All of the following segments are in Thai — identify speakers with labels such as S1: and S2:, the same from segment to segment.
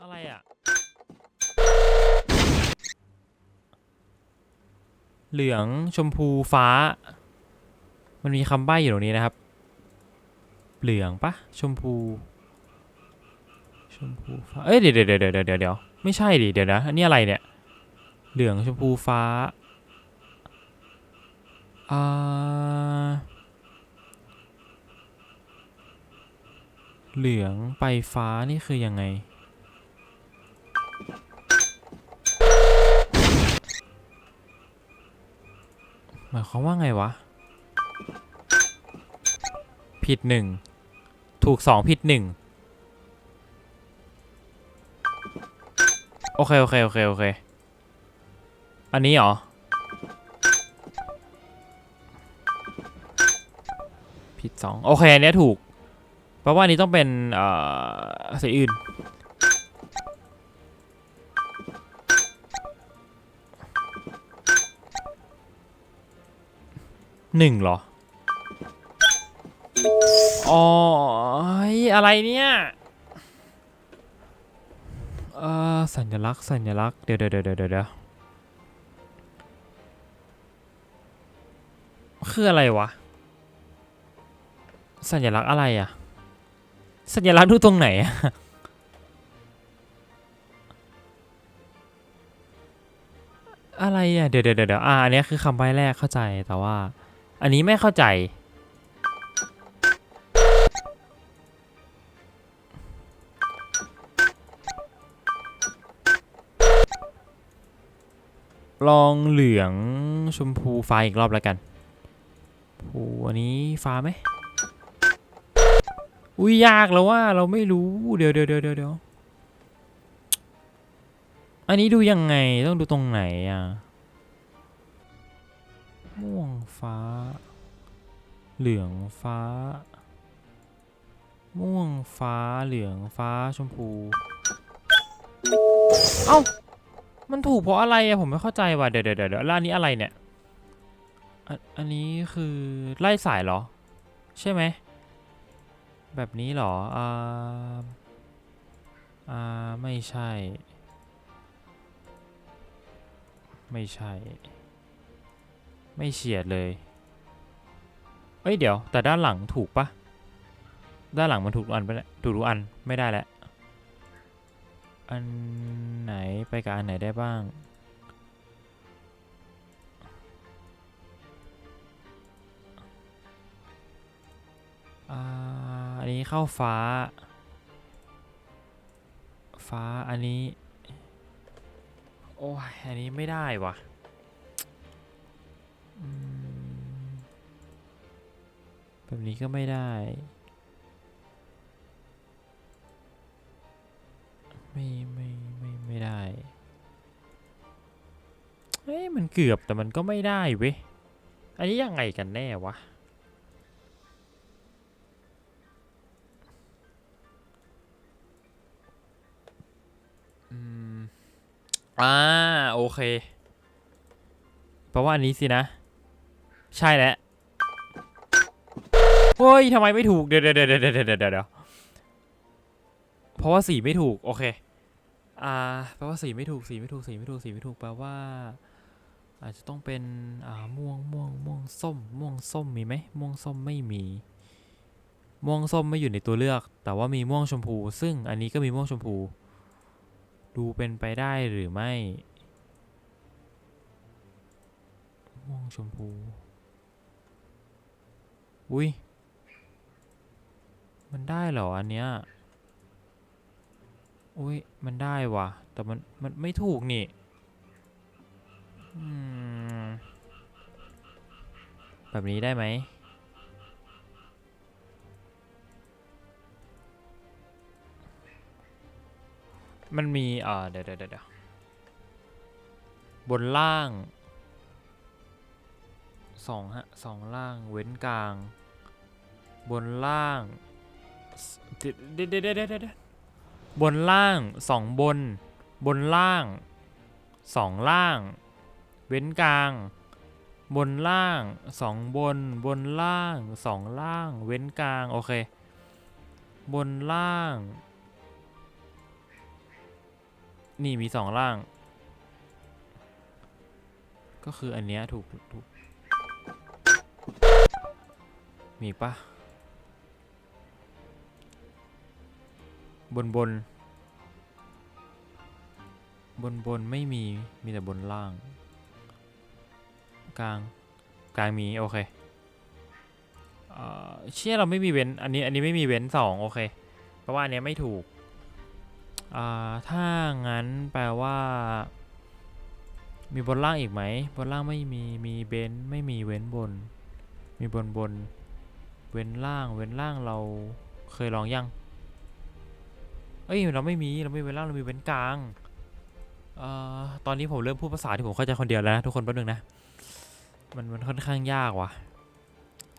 S1: อะไรอะ เหลืองชมพูฟ้า มันมีคำใบ้อยู่ตรงนี้นะครับ เหลืองปะชมพู ชมพูฟ้า เอ้ยเดี๋ยวเดี๋ยวเดี๋ยวเดี๋ยวเดี๋ยวเดี๋ยวไม่ใช่ดิเดี๋ยวนะอันนี้อะไรเนี่ย เหลืองชมพูฟ้า อ่า เหลืองไปฟ้านี่คือยังไง หมายความว่าไงวะ ผิดหนึ่ง ถูกสองผิดหนึ่งโอเค โอเค โอเค โอเค อันนี้เหรอ ผิดสองโอเค อันนี้ถูก เพราะว่านี้ต้องเป็นเอ่อสีอื่น หนึ่งเหรอ อ๋อ อะไรเนี่ยเอ่อสัญลักษณ์สัญลักษณ์เดี๋ยวเดี๋ยวเดี๋ยวเดี๋ยวเดี๋ยวคืออะไรวะ สัญลักษณ์อะไรอะ สัญลักษณ์ดูตรงไหนอะอะไรอะเดี๋ยวเดี๋ยวเดี๋ยวอ่าอันนี้คือคำใบแรกเข้าใจแต่ว่า อันนี้ไม่เข้าใจ ลองเหลืองชมพูฟ้าอีกรอบแล้วกันผูอันนี้ฟ้าไหม อุ้ยยากแล้วว่าเราไม่รู้เดี๋ยวเดี๋ยวเดี๋ยวเดี๋ยวเดี๋ยวอันนี้ดูยังไงต้องดูตรงไหนอะ ม่วงฟ้า เหลืองฟ้า ม่วงฟ้าเหลืองฟ้าชมพู เอ้า มันถูกเพราะอะไรอะผมไม่เข้าใจว่ะ เดี๋ยวเดี๋ยวเดี๋ยวแล้วอันนี้อะไรเนี่ย อันอันนี้คือไล่สายเหรอ ใช่ไหม แบบนี้หรออ่าอ่าไม่ใช่ ไม่ใช่ ไม่เฉียดเลย เอ้ยเดี๋ยว แต่ด้านหลังถูกปะด้านหลังมันถูกอันไปแล้วถูกทุกอันไม่ได้แล้วอันไหนไปกับอันไหนได้บ้าง อ่า อันนี้เข้าฟ้า ฟ้าอันนี้ โอ้ย อันนี้ไม่ได้วะแบบนี้ก็ไม่ได้ ไม่ไม่ไม่ไม่ได้ เฮ้ยมันเกือบแต่มันก็ไม่ได้เว้ย อันนี้ยังไงกันแน่วะ อ่าโอเค เพราะว่าอันนี้สินะ ใช่แล้วเฮ้ยทำไมไม่ถูกเดี๋ยวเดี๋ยวเดี๋ยวเดี๋ยวเดี๋ยวเดี๋ยวเพราะว่าสีไม่ถูก โอเค อ่า แปลว่าสีไม่ถูก สีไม่ถูก สีไม่ถูก สีไม่ถูก แปลว่า อาจจะต้องเป็น อ่า ม่วง ม่วง ม่วง ส้ม ม่วง ส้ม มีไหม ม่วง ส้ม ไม่มี ม่วง ส้ม ไม่อยู่ในตัวเลือก แต่ว่ามีม่วงชมพู ซึ่งอันนี้ก็มีม่วงชมพู ดูเป็นไปได้หรือไม่ม่วงชมพู อุ้ย มันได้เหรออันเนี้ย อุ้ย มันได้ว่ะแต่มัน มันไม่ถูกนี่แบบนี้ได้ไหม มันมีอ่าเดี๋ยวเดี๋ยวเดี๋ยวบนล่างสองฮะสองล่างเว้นกลาง บนล่างสเดี๋ยวเดี๋ยวเดี๋ยวเดี๋ยวเดี๋ยวบนล่างสองบน บนล่างสองล่าง เว้นกลาง บนล่างสองบน บนล่างสองล่าง เว้นกลาง โอเค บนล่าง นี่มีสองล่าง ก็คืออันเนี้ยถูกถูก มีปะบนบน บนบนไม่มี มีแต่บนล่าง กลาง กลางมี โอเคเอ่อเชื่อเราไม่มีเว้น อันนี้ อันนี้ไม่มีเว้นสองโอเค เพราะว่าอันเนี้ยไม่ถูก อ่าถ้างั้นแปลว่า มีบนล่างอีกไหม บนล่างไม่มีมีเบนไม่มีเว้นบน มีบนบน เว้นล่างเว้นล่างเราเคยลองยังเอ้ยเราไม่มีเราไม่เว้นล่างเรามีเว้นกลางเอ่อตอนนี้ผมเริ่มพูดภาษาที่ผมเข้าใจคนเดียวแล้วนะทุกคนแป๊บนึงนะมันมันค่อนข้างยากว่ะ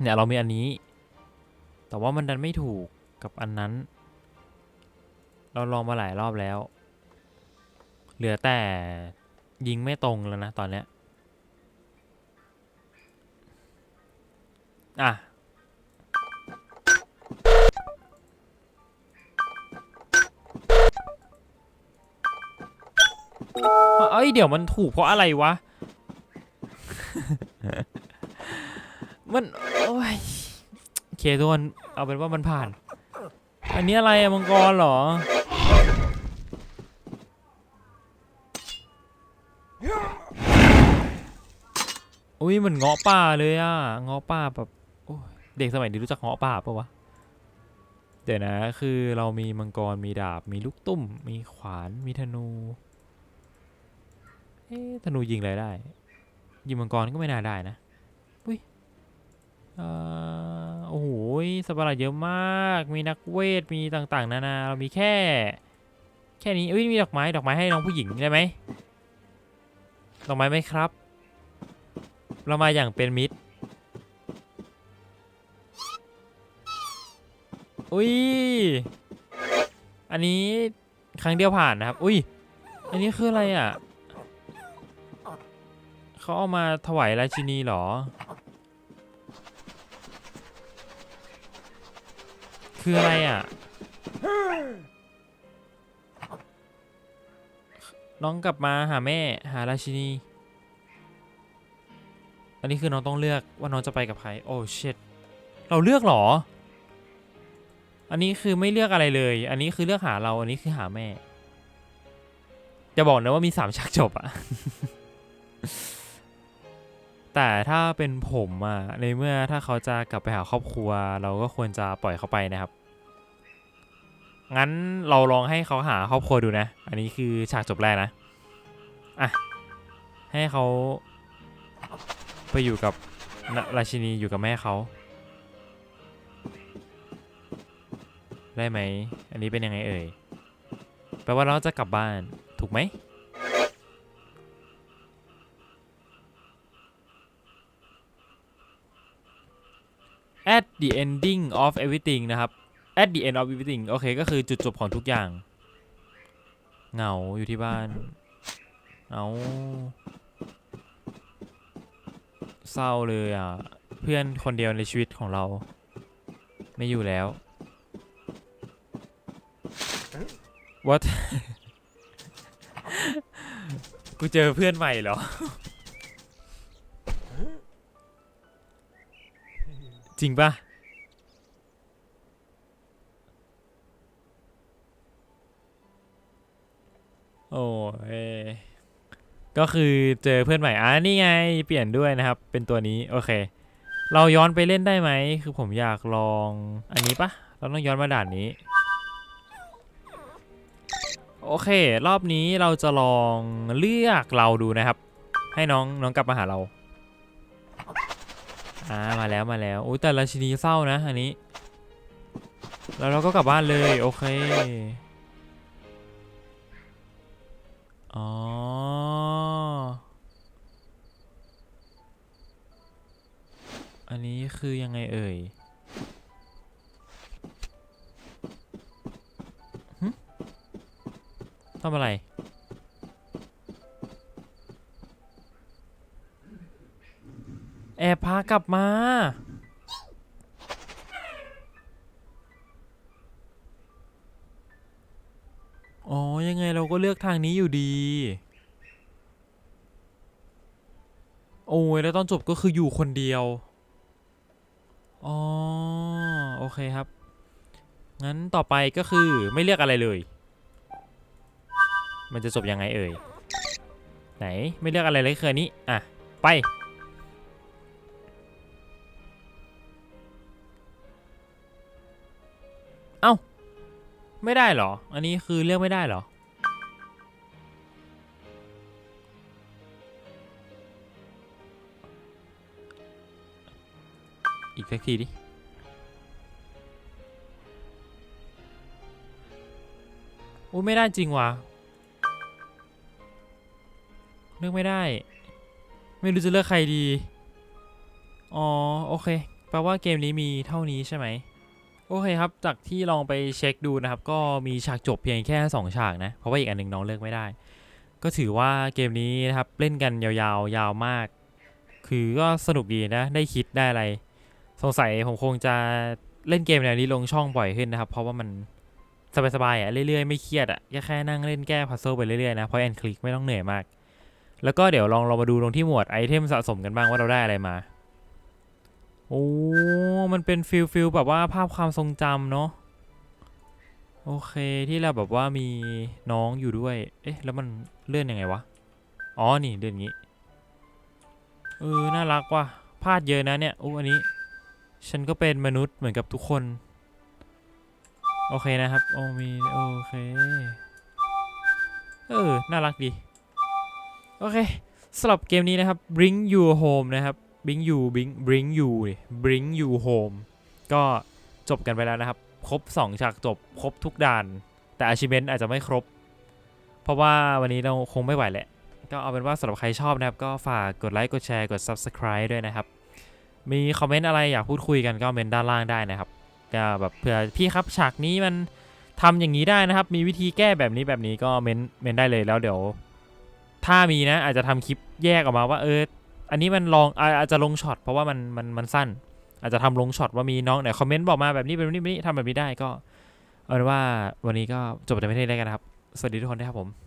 S1: เนี่ยเรามีอันนี้ แต่ว่ามันดันไม่ถูกกับอันนั้น เราลองมาหลายรอบแล้ว เหลือแต่ยิงไม่ตรงแล้วนะตอนเนี้ย อะ เอ้ย เดี๋ยวมันถูกเพราะอะไรวะ มัน โอ้ยเคทุกคนเอาเป็นว่ามันผ่าน อันนี้อะไรอะมังกรเหรอ อุ้ยเหมือนเงาะป่าเลยอะเงาะป่าแบบเด็กสมัยนี้รู้จักเงาะป่าปะวะเดี๋ยวนะคือเรามีมังกรมีดาบมีลูกตุ้ม มีขวานมีธนูเอ๊ะธนูยิงอะไรได้ ยิงมังกรก็ไม่น่าได้นะอุ้ยเอ่อโอ้โหสัตว์ประหลาดเยอะมาก มีนักเวทมีต่างๆ นานาเรามีแค่ แค่นี้อุ้ยมีดอกไม้ดอกไม้ให้น้องผู้หญิงได้ไหมดอกไม้ไหมครับ เรามาอย่างเป็นมิตร อุ้ย อันนี้ครั้งเดียวผ่านนะครับ อุ้ย อันนี้คืออะไรอะ เขาเอามาถวายราชินีเหรอ คืออะไรอะ น้องกลับมาหาแม่หาราชินี อันนี้คือน้องต้องเลือกว่าน้องจะไปกับใคร โอ้เชิดเราเลือกเหรอ อันนี้คือไม่เลือกอะไรเลย อันนี้คือเลือกหาเรา อันนี้คือหาแม่ จะบอกนะว่ามีสามฉากจบอะแต่ถ้าเป็นผมอะในเมื่อถ้าเขาจะกลับไปหาครอบครัว เราก็ควรจะปล่อยเขาไปนะครับ งั้นเราลองให้เขาหาครอบครัวดูนะ อันนี้คือฉากจบแรกนะ อะ ให้เขา ไปอยู่กับราชินีอยู่กับแม่เขาได้ไหม อันนี้เป็นยังไงเอ่ย แปลว่าเราจะกลับบ้านถูกไหม at the ending of everything นะครับ at the end of everything โอเค ก็คือจุดจบของทุกอย่าง เหงาอยู่ที่บ้าน เอา เศร้าเลยอะ เพื่อนคนเดียวในชีวิตของเรา ไม่อยู่แล้ว what กูเจอเพื่อนใหม่เหรอ จริงปะโอ้ย ก็คือเจอเพื่อนใหม่อะนี่ไงเปลี่ยนด้วยนะครับ เป็นตัวนี้โอเค เราย้อนไปเล่นได้ไหมคือผมอยากลองอันนี้ปะเราต้องย้อนมาด่านนี้ โอเค รอบนี้เราจะลองเลือกเราดูนะครับ ให้น้องน้องกลับมาหาเราอ่ามาแล้วมาแล้วโอ้ยแต่ราชินีเศร้านะอันนี้ แล้วเราก็กลับบ้านเลยโอเคอ๋อ อั นี้คือยังไงเอ่ยทำอะไร แอบพากลับมา อ๋อ ยังไงเราก็เลือกทางนี้อยู่ดี โอ้ย แล้วตอนจบก็คืออยู่คนเดียว อเคครับ งั้นต่อไปก็คือไม่เลือกอะไรเลย มันจะจบยังไงเอ่ย ไหนไม่เลือกอะไรเลยคืออันนี้ อะ ไป เอ้า ไม่ได้เหรอ อันนี้คือเลือกไม่ได้เหรออีกสักทีดิ อ้ยไม่ได้จริงว่ะเลือกไม่ได้ ไม่รู้จะเลือกใครดี อ๋อโอเคแปลว่าเกมนี้มีเท่านี้ใช่ไหมโอเคครับ จากที่ลองไปเช็คดูนะครับ ก็มีฉากจบเพียงแค่ 2 ฉากนะ เพราะว่าอีกอันหนึ่งน้องเลือกไม่ได้ ก็ถือว่าเกมนี้นะครับ เล่นกันยาวๆ ยาวมาก คือก็สนุกดีนะ ได้คิดได้อะไร สงสัยผมคงจะเล่นเกมแนวนี้ลงช่องบ่อยขึ้นนะครับ เพราะว่ามัน สบายๆอะเรื่อยๆไม่เครียดอะแค่แค่นั่งเล่นแก้พัซเซิลไปเรื่อยๆนะเพราะแอนคลิกไม่ต้องเหนื่อยมาก แล้วก็เดี๋ยวลองเรามาดูตรงที่หมวดไอเทมสะสมกันบ้างว่าเราได้อะไรมาโอ้ มันเป็นฟิลฟิลแบบว่าภาพความทรงจำเนาะ โอเคที่เราแบบว่ามีน้องอยู่ด้วย เอ๊ะ แล้วมันเลื่อนยังไงวะ อ๋อ นี่เลื่อนอย่างงี้ เออ น่ารักว่ะพลาดเยอะนะเนี่ยอู้อันนี้ ฉันก็เป็นมนุษย์เหมือนกับทุกคน โอเคนะครับ โอ้มีโอเค เออ น่ารักดี โอเคสำหรับเกมนี้นะครับ Bring You Home นะครับ Bring You Bring Bring You Bring You Home ก็จบกันไปแล้วนะครับ ครบ 2 ฉากจบ ครบทุกด่าน แต่ achievement อาจจะไม่ครบ เพราะว่าวันนี้เราคงไม่ไหวแหละ ก็เอาเป็นว่าสำหรับใครชอบนะครับ ก็ฝากกดไลค์ กดแชร์ กด subscribe ด้วยนะครับ มีคอมเมนต์อะไรอยากพูดคุยกันก็เมนด้านล่างได้นะครับ ก็แบบเผื่อพี่ครับฉากนี้มันทำอย่างนี้ได้นะครับ มีวิธีแก้แบบนี้แบบนี้ก็เมนเมนได้เลยแล้วเดี๋ยว ถ้ามีนะ อาจจะทำคลิปแยกออกมาว่าเออ อันนี้มันลองอาจจะลงช็อตเพราะว่ามันมันมันสั้น อาจจะทำลงช็อตว่ามีน้องไหนคอมเมนต์บอกมาแบบนี้แบบนี้แบบนี้ทำแบบนี้ได้ก็เอาเป็นว่าวันนี้ก็จบแต่ไม่ได้แล้วกันครับ สวัสดีทุกคนด้วยครับผม